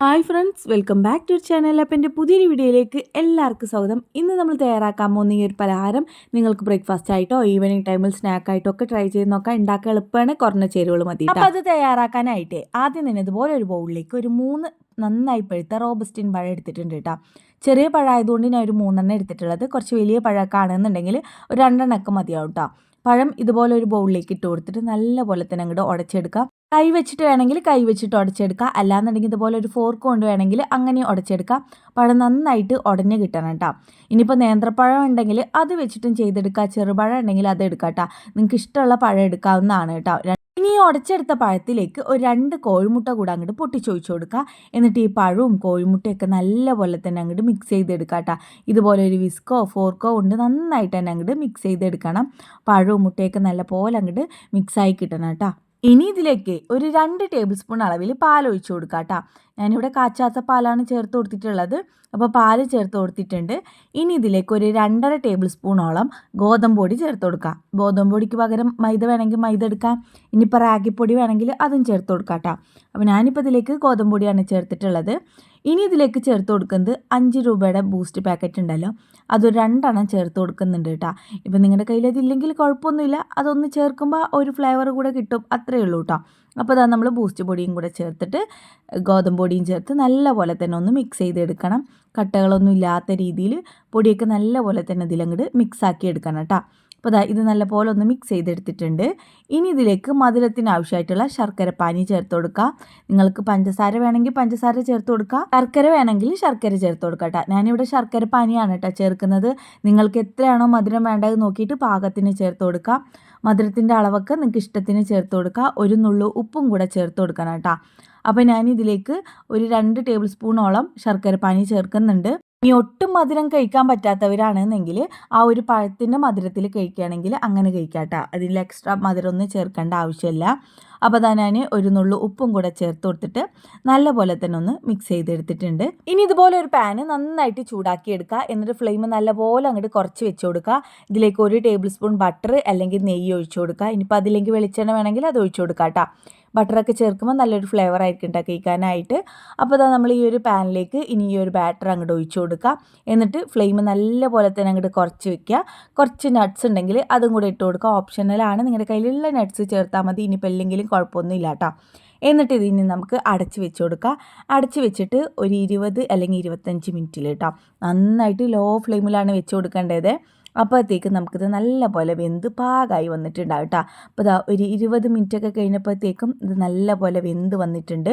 Hi friends welcome back to channel അപ്പം എന്റെ പുതിയൊരു വീഡിയോയിലേക്ക് എല്ലാവർക്കും സ്വാഗതം. ഇന്ന് നമ്മൾ തയ്യാറാക്കാൻ പോകുന്ന ഈ ഒരു പലഹാരം നിങ്ങൾക്ക് ബ്രേക്ക്ഫാസ്റ്റ് ആയിട്ടോ ഈവനിങ് ടൈമിൽ സ്നാക്ക് ആയിട്ടോ ഒക്കെ ട്രൈ ചെയ്ത് നോക്കാം ഉണ്ടാക്കാൻ എളുപ്പമാണ്. കുറഞ്ഞ ചേരുവകൾ മതി അപ്പോൾ അത് തയ്യാറാക്കാനായിട്ട് ആദ്യം തന്നെ ഇതുപോലെ ഒരു ബൗളിലേക്ക് ഒരു മൂന്ന് നന്നായി പഴുത്ത റോബസ്റ്റിൻ പഴം എടുത്തിട്ടുണ്ട് കേട്ടോ ചെറിയ പഴമായതുകൊണ്ട് ഞാൻ ഒരു മൂന്നെണ്ണം എടുത്തിട്ടുള്ളത്. കുറച്ച് വലിയ പഴമൊക്കെ ആണെന്നുണ്ടെങ്കിൽ ഒരു രണ്ടെണ്ണമൊക്കെ മതിയാവും കേട്ടോ പഴം ഇതുപോലെ ഒരു ബൗളിലേക്ക് ഇട്ട് കൊടുത്തിട്ട് നല്ല പോലെ തന്നെ അങ്ങോട്ട് ഉടച്ചെടുക്കാം. കൈ വെച്ചിട്ട് വേണമെങ്കിൽ കൈ വെച്ചിട്ട് ഉടച്ചെടുക്കുക അല്ലാന്നുണ്ടെങ്കിൽ ഇതുപോലെ ഒരു ഫോർക്ക് കൊണ്ട് വേണമെങ്കിൽ അങ്ങനെ ഉടച്ചെടുക്കാം. പഴം നന്നായിട്ട് ഉടഞ്ഞ് കിട്ടണം കേട്ടോ ഇനിയിപ്പോൾ നേന്ത്രപ്പഴം ഉണ്ടെങ്കിൽ അത് വെച്ചിട്ടും ചെയ്തെടുക്കുക ചെറുപഴം ഉണ്ടെങ്കിൽ അത് എടുക്കാം കേട്ടോ നിങ്ങൾക്ക് ഇഷ്ടമുള്ള പഴം എടുക്കാവുന്നതാണ് കേട്ടോ ഇനി ഈ ഉടച്ചെടുത്ത പഴത്തിലേക്ക് ഒരു രണ്ട് കോഴിമുട്ട കൂടെ അങ്ങോട്ട് പൊട്ടിച്ചൊഴിച്ചു കൊടുക്കുക എന്നിട്ട് ഈ പഴവും കോഴിമുട്ടയൊക്കെ നല്ലപോലെ തന്നെ അങ്ങോട്ട് മിക്സ് ചെയ്തെടുക്കുക കേട്ടോ ഇതുപോലെ ഒരു വിസ്കോ ഫോർക്കോ കൊണ്ട് നന്നായിട്ട് തന്നെ അങ്ങോട്ട് മിക്സ് ചെയ്തെടുക്കണം. പഴവും മുട്ടയൊക്കെ നല്ലപോലെ അങ്ങോട്ട് മിക്സായി കിട്ടണം കേട്ടോ ഇനി ഇതിലേക്ക് ഒരു രണ്ട് ടേബിൾ സ്പൂൺ അളവിൽ പാൽ ഒഴിച്ചു കൊടുക്കുക കേട്ടോ ഞാനിവിടെ കാച്ചാത്ത പാലാണ് ചേർത്ത് കൊടുത്തിട്ടുള്ളത്. അപ്പോൾ പാൽ ചേർത്ത് കൊടുത്തിട്ടുണ്ട്. ഇനി ഇതിലേക്ക് ഒരു രണ്ടര ടേബിൾ സ്പൂണോളം ഗോതമ്പ് പൊടി ചേർത്ത് കൊടുക്കാം. ഗോതമ്പ് പൊടിക്ക് പകരം മൈദ വേണമെങ്കിൽ മൈദ എടുക്കാം. ഇനിയിപ്പോൾ റാഗിപ്പൊടി വേണമെങ്കിൽ അതും ചേർത്ത് കൊടുക്കാം കേട്ടോ അപ്പോൾ ഞാനിപ്പോൾ ഇതിലേക്ക് ഗോതമ്പ് പൊടിയാണ് ചേർത്തിട്ടുള്ളത്. ഇനി ഇതിലേക്ക് ചേർത്ത് കൊടുക്കുന്നത് അഞ്ച് രൂപയുടെ ബൂസ്റ്റ് പാക്കറ്റ് ഉണ്ടല്ലോ. അതൊരു രണ്ടെണ്ണം ചേർത്ത് കൊടുക്കുന്നുണ്ട് കേട്ടോ. ഇപ്പം നിങ്ങളുടെ കയ്യിൽ അതില്ലെങ്കിൽ കുഴപ്പമൊന്നുമില്ല. അതൊന്ന് ചേർക്കുമ്പോൾ ഒരു ഫ്ലേവർ കൂടെ കിട്ടും. അത്രയേ ഉള്ളൂ കേട്ടോ. അപ്പോൾ അതാ നമ്മൾ ബൂസ്റ്റ് പൊടിയും കൂടെ ചേർത്തിട്ട് ഗോതമ്പ് പൊടിയും ചേർത്ത് നല്ലപോലെ തന്നെ ഒന്ന് മിക്സ് ചെയ്തെടുക്കണം. കട്ടകളൊന്നും ഇല്ലാത്ത രീതിയിൽ പൊടിയൊക്കെ നല്ലപോലെ തന്നെ ഇതിലങ്ങോട്ട് മിക്സ് ആക്കി എടുക്കണം കേട്ടോ. അപ്പോൾ ഇതാ നല്ലപോലെ ഒന്ന് മിക്സ് ചെയ്തെടുത്തിട്ടുണ്ട്. ഇനി ഇതിലേക്ക് മധുരത്തിന് ആവശ്യമായിട്ടുള്ള ശർക്കര പാനി ചേർത്ത് കൊടുക്കുക നിങ്ങൾക്ക് പഞ്ചസാര വേണമെങ്കിൽ പഞ്ചസാര ചേർത്ത് കൊടുക്കുക ശർക്കര വേണമെങ്കിൽ ശർക്കര ചേർത്ത് കൊടുക്കുക കേട്ടോ. ഞാനിവിടെ ശർക്കര പാനിയാണ് കേട്ടോ ചേർക്കുന്നത്. നിങ്ങൾക്ക് എത്രയാണോ മധുരം വേണ്ടത് നോക്കിയിട്ട് പാകത്തിന് ചേർത്ത് കൊടുക്കുക മധുരത്തിന്റെ അളവൊക്കെ നിങ്ങൾക്ക് ഇഷ്ടത്തിന് ചേർത്ത് കൊടുക്കുക ഒരു നുള്ളു ഉപ്പും കൂടെ ചേർത്ത് കൊടുക്കണം കേട്ടോ. അപ്പോൾ ഞാനിതിലേക്ക് ഒരു രണ്ട് ടേബിൾ സ്പൂണോളം ശർക്കര പാനി ചേർക്കുന്നുണ്ട്. ഇനി ഒട്ടും മധുരം കഴിക്കാൻ പറ്റാത്തവരാണെന്നെങ്കിൽ ആ ഒരു പഴത്തിന്റെ മധുരത്തിൽ കഴിക്കുകയാണെങ്കിൽ അങ്ങനെ കഴിക്കാട്ടോ. അതിൽ എക്സ്ട്രാ മധുരം ഒന്നും ചേർക്കേണ്ട ആവശ്യമില്ല. അപ്പോൾ തന്നെ ഞാൻ ഒരു നുള്ളു ഉപ്പും കൂടെ ചേർത്ത് കൊടുത്തിട്ട് നല്ലപോലെ തന്നെ ഒന്ന് മിക്സ് ചെയ്തെടുത്തിട്ടുണ്ട്. ഇനി ഇതുപോലെ ഒരു പാന് നന്നായിട്ട് ചൂടാക്കി എടുക്കുക. എന്നിട്ട് ഫ്ലെയിം നല്ലപോലെ അങ്ങോട്ട് കുറച്ച് വെച്ച് കൊടുക്കുക. ഇതിലേക്ക് ഒരു ടേബിൾ സ്പൂൺ ബട്ടർ അല്ലെങ്കിൽ നെയ്യ് ഒഴിച്ചു കൊടുക്കുക. ഇനിയിപ്പോൾ അതിലേക്ക് വെളിച്ചെണ്ണ വേണമെങ്കിൽ അത് ഒഴിച്ചു കൊടുക്കാം കേട്ടോ. ബട്ടറൊക്കെ ചേർക്കുമ്പോൾ നല്ലൊരു ഫ്ലേവർ ആയിരിക്കും കഴിക്കാനായിട്ട് അപ്പോൾ അതാ നമ്മൾ ഈ ഒരു പാനിലേക്ക് ഇനി ഈ ഒരു ബാറ്റർ അങ്ങോട്ട് ഒഴിച്ചു കൊടുക്കുക എന്നിട്ട് ഫ്ലെയിം നല്ലപോലെ തന്നെ അങ്ങോട്ട് കുറച്ച് വെക്കുക. കുറച്ച് നട്ട്സ് ഉണ്ടെങ്കിൽ അതും കൂടെ ഇട്ട് കൊടുക്കുക. ഓപ്ഷണലാണ് നിങ്ങളുടെ കയ്യിലുള്ള നട്ട്സ് ചേർത്താൽ മതി. ഇനിയിപ്പോൾ ഇല്ലെങ്കിലും കുഴപ്പമൊന്നുമില്ല കേട്ടോ. എന്നിട്ട് ഇതിന് നമുക്ക് അടച്ച് വെച്ച് കൊടുക്കുക അടച്ച് വെച്ചിട്ട് ഒരു ഇരുപത് അല്ലെങ്കിൽ ഇരുപത്തഞ്ച് മിനിറ്റിൽ കേട്ടോ. നന്നായിട്ട് ലോ ഫ്ലെയിമിലാണ് വെച്ച് കൊടുക്കേണ്ടത്. അപ്പോഴത്തേക്ക് നമുക്കിത് നല്ല പോലെ വെന്ത് പാകമായി വന്നിട്ടുണ്ടാവും കേട്ടോ. അപ്പോൾ ഇതാ ഒരു ഇരുപത് മിനിറ്റൊക്കെ കഴിഞ്ഞപ്പോഴത്തേക്കും ഇത് നല്ല പോലെ വെന്ത് വന്നിട്ടുണ്ട്.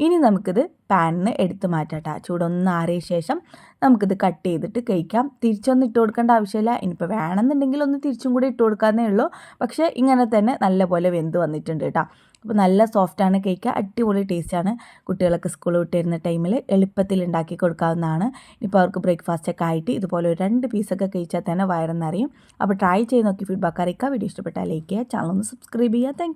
ഇനി നമുക്കിത് പാനിന് എടുത്ത് മാറ്റാം ചൂടൊന്ന് ആറിയ ശേഷം നമുക്കിത് കട്ട് ചെയ്തിട്ട് കഴിക്കാം. തിരിച്ചൊന്നും ഇട്ട് കൊടുക്കേണ്ട ആവശ്യമില്ല. ഇനിയിപ്പോൾ വേണമെന്നുണ്ടെങ്കിൽ ഒന്ന് തിരിച്ചും കൂടി ഇട്ട് കൊടുക്കാമെന്നേ ഉള്ളൂ. പക്ഷേ ഇങ്ങനെ തന്നെ നല്ല പോലെ വെന്ത് വന്നിട്ടുണ്ട് കേട്ടോ. അപ്പോൾ നല്ല സോഫ്റ്റാണ് കേക്ക് അടിപൊളി ടേസ്റ്റാണ് കുട്ടികളൊക്കെ സ്കൂൾ വിട്ട് വരുന്ന ടൈമിൽ എളുപ്പത്തിൽ ഉണ്ടാക്കി കൊടുക്കാവുന്നതാണ്. ഇപ്പോൾ അവർക്ക് ബ്രേക്ക്ഫാസ്റ്റ് ഒക്കെ ആയിട്ട് ഇതുപോലെ ഒരു രണ്ട് പീസൊക്കെ കഴിച്ചാൽ തന്നെ വയറെന്നറിയും അപ്പോൾ ട്രൈ ചെയ്ത് നോക്കി ഫീഡ്ബാക്ക് അറിയിക്കുക. വീഡിയോ ഇഷ്ടപ്പെട്ടാൽ ലൈക്ക് ചെയ്യുക. ചാനൽ ഒന്ന് സബ്സ്ക്രൈബ് ചെയ്യുക. താങ്ക്